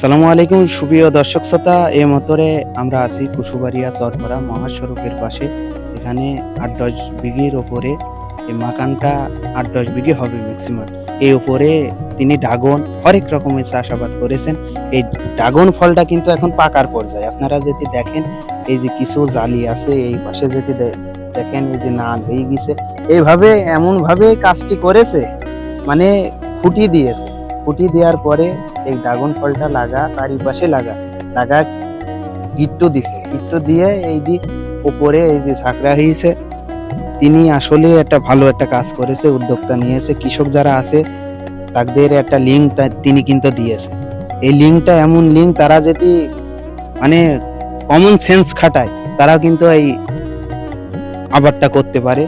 সালামু আলাইকুম, সুপ্রিয় দর্শক শ্রোতা। এই মতরে আমরা আছি কুশুবাড়িয়া চরপাড়া মহাসড়কের পাশে। এখানে আট দশ বিঘির ওপরে এই মাকানটা আট দশ বিঘি হবে ম্যাক্সিমাম এই ওপরে তিনি ড্রাগন অনেক রকমের চাষাবাদ করেছেন। এই ড্রাগন ফলটা কিন্তু এখন পাকার পর্যায়ে। আপনারা যদি দেখেন, এই যে কিছু জালি আছে, এই পাশে যদি দেখেন এই যে নাল হয়ে গেছে। এইভাবে এমনভাবে কাজটি করেছে মানে খুঁটি দিয়েছে। খুঁটি দেওয়ার পরে এই ড্রাগন ফলটা লাগা, চারিপাশে লাগা। লাগা গিট্টু দিছে। গিট্টু দিয়ে এই যে উপরে এই যে ঝাঁকড়া হয়েছে তিনি আসলে একটা ভালো একটা কাজ করেছে, উদ্যোক্তা নিয়েছে। কৃষক যারা আছে, তাদের একটা লিঙ্ক তিনি কিন্তু দিয়েছে। এই লিঙ্কটা এমন লিঙ্ক তারা যদি মানে কমন সেন্স খাটায় তারা কিন্তু এই আবারটা করতে পারে।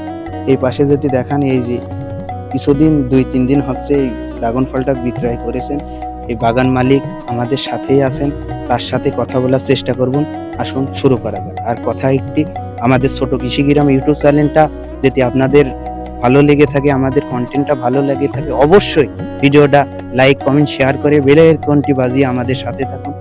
এই পাশে যদি দেখান, এই যে কিছুদিন, দুই, তিন দিন হচ্ছে এই ড্রাগন ফলটা বিক্রয় করেছেন। এই বাগান মালিক আমাদের সাথেই আছেন। তার সাথে কথা বলার চেষ্টা করবুন আসুন, শুরু করা যাক। আর কথা একটি, আমাদের ছোট কৃষিগ্রাম ইউটিউব চ্যানেলটা যদি আপনাদের ভালো লেগে থাকে, আমাদের কন্টেন্টটা ভালো লেগে থাকে, অবশ্যই ভিডিওটা লাইক কমেন্ট শেয়ার করে বেলের কোনটি বাজিয়ে আমাদের সাথে থাকুন।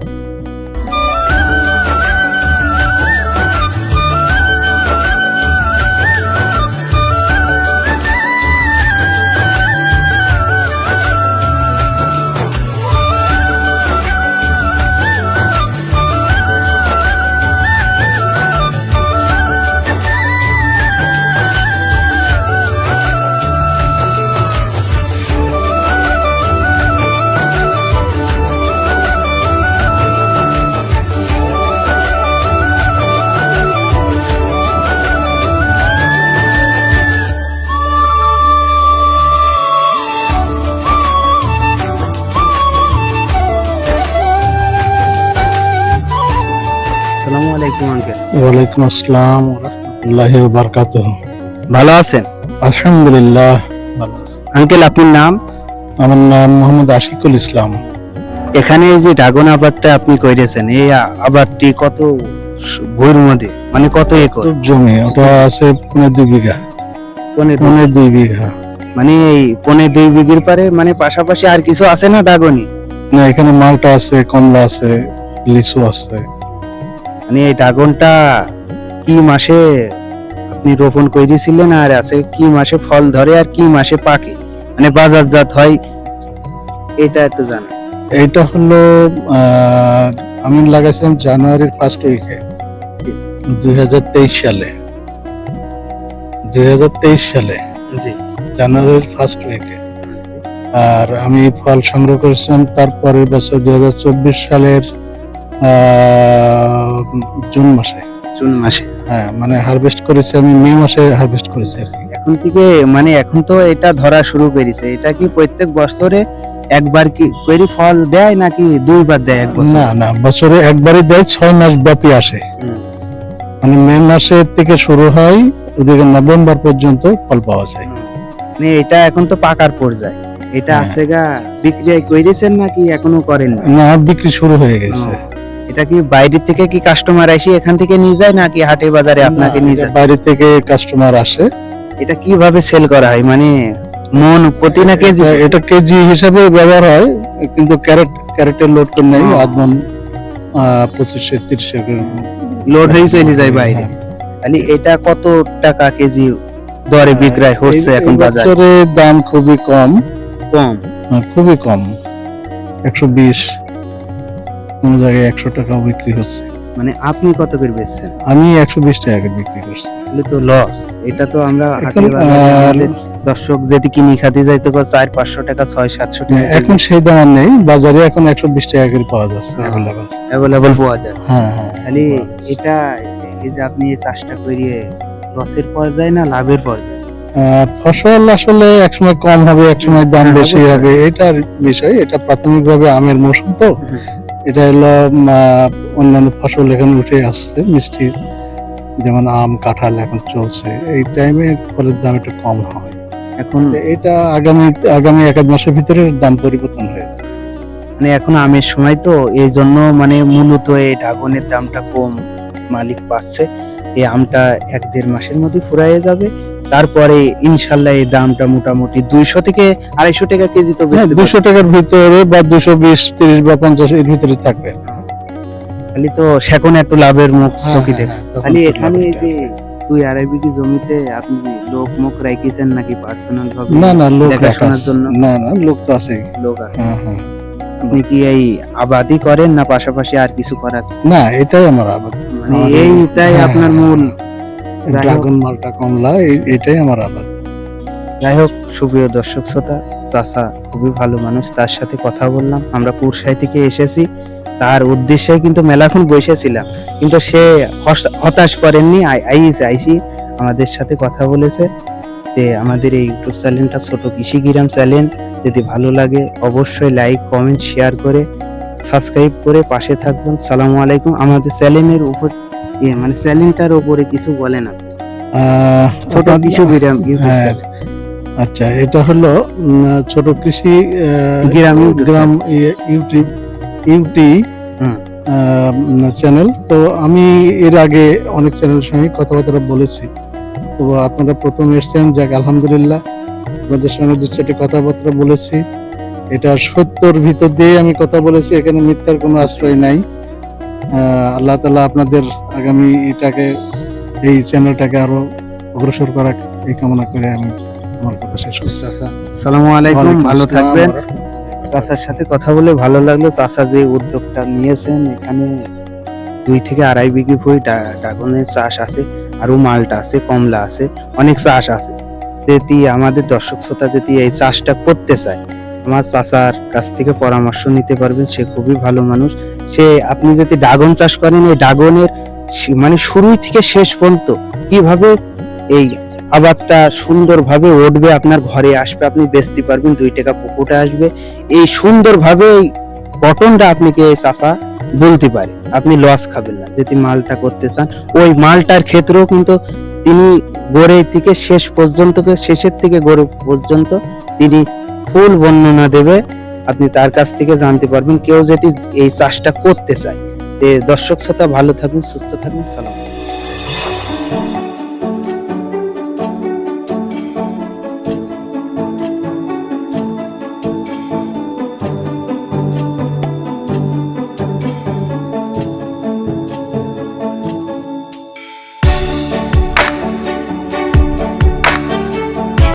আলাইকুম আঙ্কেল। ওয়ালাইকুম আসসালাম রহমতুল্লাহ বারকাত ভালো আছেন? আলহামদুলিল্লাহ। আঙ্কেল আপনার নাম? আমার নাম মোহাম্মদ আশিকুল ইসলাম। এখানে যে ড্রাগন আবাদটা আপনি করেছেন এই আবাদটি কত স- মধ্যে? মানে কত একর? জমি? ওটা আছে পনেরো দুই বিঘা। পনেরো দুই বিঘা। মানে এই পনে দুই বিঘির পারে মানে পাশাপাশি আর কিছু আছে না ড্রাগনই? না এখানে মালটা আছে কমলা আছে লিচু আছে। মানে এই ড্রাগনটা কি মাসে আপনি রোপণ করেছিলেন আর আছে কি মাসে ফল ধরে আর কি মাসে পাকে? মানে বাজারজাত হয় এটা একটু জানা এইটা হলো আমি লাগাইছিলাম জানুয়ারির ফার্স্ট উইকে দুই হাজার তেইশ সালে। দুই হাজার তেইশ সালে জি। জানুয়ারির ফার্স্ট উইকে আর আমি ফল সংগ্রহ করেছিলাম তারপরের বছর দুই হাজার চব্বিশ সালের জুন মাসে। জুন মাসে। হ্যাঁ মানে হারভেস্ট করেছি আমি মে মাসে হারভেস্ট করেছি আর কি। এখন থেকে মানে এখন তো এটা ধরা শুরু করেছে। এটা কি প্রত্যেক বছরে একবার কি করে ফল দেয় নাকি দুইবার দেয় এক বছর? না না বছরে একবারই দেয় ছয় মাস ব্যাপী আসে। মানে মে মাসের থেকে শুরু হয় ওদিকে নভেম্বর পর্যন্ত ফল পাওয়া যায়। মানে এটা এখন তো পাকার পর্যায়ে। এটা হ্যাঁ। আছে গা বিক্রি করেছেন নাকি এখনও করেন না না বিক্রি শুরু হয়ে গেছে। এটা কি বাইরে থেকে কি কাস্টমার আসি এখান থেকে নিয়ে যায় নাকি হাটে বাজারে আপনাকে নিয়ে যায়? বাইরে থেকে কাস্টমার আসে। এটা কীভাবে সেল করা হয়? মানে মন প্রতি না কেজি? এটা- কেজি হিসাবে ব্যবহার হয় কিন্তু ক্যারেট ক্যারেটের লোড করে নেই ও। আদমন আহ, পঁচিশে তিরিশে লোড হয়ে চলে যায় বাইরে। তাহলে এটা কত টাকা কেজি দরে বিক্রয় হচ্ছে এখন বাজারে? দাম খুবই কম। কম। হ্যাঁ, খুবই কম। একশো বিশ কোন জায়গায় একশো টাকাও বিক্রি হচ্ছে। মানে আপনি কত করে বেচছেন? আমি একশো বিশ টাকা বিক্রি করছি। তাহলে তো লস এটা তো আমরা দর্শক যদি কিনি খাতে তো চার পাঁচশো টাকা ছয় সাতশো টাকা এখন সেই দাম আর নেই। বাজারে এখন একশো বিশ টাকা করে পাওয়া যাচ্ছে অ্যাভেলেবল অ্যাভেলেবল পাওয়া যায়। হ্যাঁ হ্যাঁ। তাহলে এটা এই যে আপনি এই চাষটা করিয়ে লসের পর্যায়ে না লাভের পর্যায়ে ফসল আসলে একসময় কম হবে একসময় দাম হ্যাঁ, বেশি হবে এটার বিষয়। এটা প্রাথমিকভাবে আমের মৌসুম তো। এটা হলো অন্যান্য ফসল এখানে উঠে আসছে মিষ্টি যেমন আম কাঁঠাল এখন চলছে। এই টাইমে ফলের দাম একটু কম হয়। এখন এটা আগামী আগামী এক আধ মাসের ভিতরে দাম পরিবর্তন হয়ে যাবে। মানে এখন আমের সময় তো এই জন্য মানে মূলত এই ড্রাগনের দামটা কম মালিক পাচ্ছে। এই আমটা এক দেড় মাসের মধ্যে ফুরাইয়ে যাবে। তারপরে ইনশাল্লাহ এই দামটা মোটামুটি দুইশো থেকে আড়াইশো টাকা কেজি তো হ্যাঁ, দুশো টাকার ভিতরে বা দুশো বিশ তিরিশ বা পঞ্চাশ এর ভিতরে থাকবে। খালি তো সেখন একটু লাভের মুখ হ্যাঁ, দেখ। হ্যাঁ, খালি এখানে এই যে দুই আড়াই বিঘি জমিতে আপনি লোক মুখ রাখিয়েছেন নাকি পার্সোনাল ভাবে? না না লোক দেখাশোনার জন্য? না না লোক তো আছে লোক আছে। আপনি কি এই আবাদি করেন না পাশাপাশি আর কিছু করার? না এটাই আমার আবাদ। মানে এইটাই আপনার মূল। ড্রাগন মালটা কমলা এটাই আমার আবাদ। যাই হোক সুপ্রিয় দর্শক শ্রোতা চাচা খুবই ভালো মানুষ তার সাথে কথা বললাম। আমরা পুরসাই থেকে এসেছি। তার উদ্দেশ্যে কিন্তু মেলাখন বসেছিলাম। কিন্তু সে হতাশ করেননি আই- আইসে আইসি আমাদের সাথে কথা বলেছে যে আমাদের এই ইউটিউব চ্যানেলটা ছোট কৃষি গ্রাম চ্যানেল। যদি ভালো লাগে অবশ্যই লাইক কমেন্ট শেয়ার করে সাবস্ক্রাইব করে পাশে থাকবেন। সালামু আলাইকুম। আমাদের চ্যানেলের উপর ইয়ে, মানে চ্যানেলটার উপরে কিছু বলেন আপনি ছোট আপনার- কৃষি গ্রাম হ্যাঁ, আচ্ছা এটা হলো ছোট কৃষি গ্রাম গ্রাম ইয়ে- ইউটিউব ইউটি চ্যানেল তো আমি এর আগে অনেক চ্যানেলের সঙ্গে কথাবার্তা বলেছি। তো আপনারা প্রথম এসছেন যাক আলহামদুলিল্লাহ। আপনাদের সঙ্গে দু চারটি কথাবার্তা বলেছি। এটা সত্যর ভিতর দিয়ে আমি কথা বলেছি এখানে মিথ্যার কোনো আশ্রয় নাই। আল্লাহ তালা আপনাদের আগামী এটাকে এই চ্যানেলটাকে আরও অগ্রসর করা এই কামনা করে আমি আমার কথা শেষ করছি। সালামু আলাইকুম ভালো থাকবেন। চাচার সাথে কথা বলে ভালো লাগল। চাচা যে উদ্যোগটা নিয়েছেন এখানে দুই থেকে আড়াই বিঘি ভুই ড্রাগনের চাষ আছে আরও মালটা আছে কমলা আছে অনেক চাষ আছে। যদি আমাদের দর্শক শ্রোতা যদি এই চাষটা করতে চায় আমার চাচার কাছ থেকে পরামর্শ নিতে পারবেন সে খুবই ভালো মানুষ। সে আপনি যদি ড্রাগন চাষ করেন, এই ড্রাগনের মানে শুরু থেকে শেষ পর্যন্ত কীভাবে এই আবাদটা সুন্দরভাবে উঠবে, আপনার ঘরে আসবে, আপনি বেচতে পারবেন, দুই টাকা পুকুরে আসবে, এই সুন্দরভাবে এই গঠনটা আপনাকে চাষা বলতে পারে। আপনি লস খাবেন না যদি মালটা করতে চান, ওই মালটার ক্ষেত্রেও কিন্তু তিনি গড়ে থেকে শেষ পর্যন্ত, শেষের থেকে গড়ে পর্যন্ত তিনি ফুল বর্ণনা দেবে। আপনি তার কাছ থেকে জানতে পারবেন কেউ যদি এই চাষটা করতে চায়। দর্শক শ্রোতা ভালো থাকুন সুস্থ থাকুন সালাম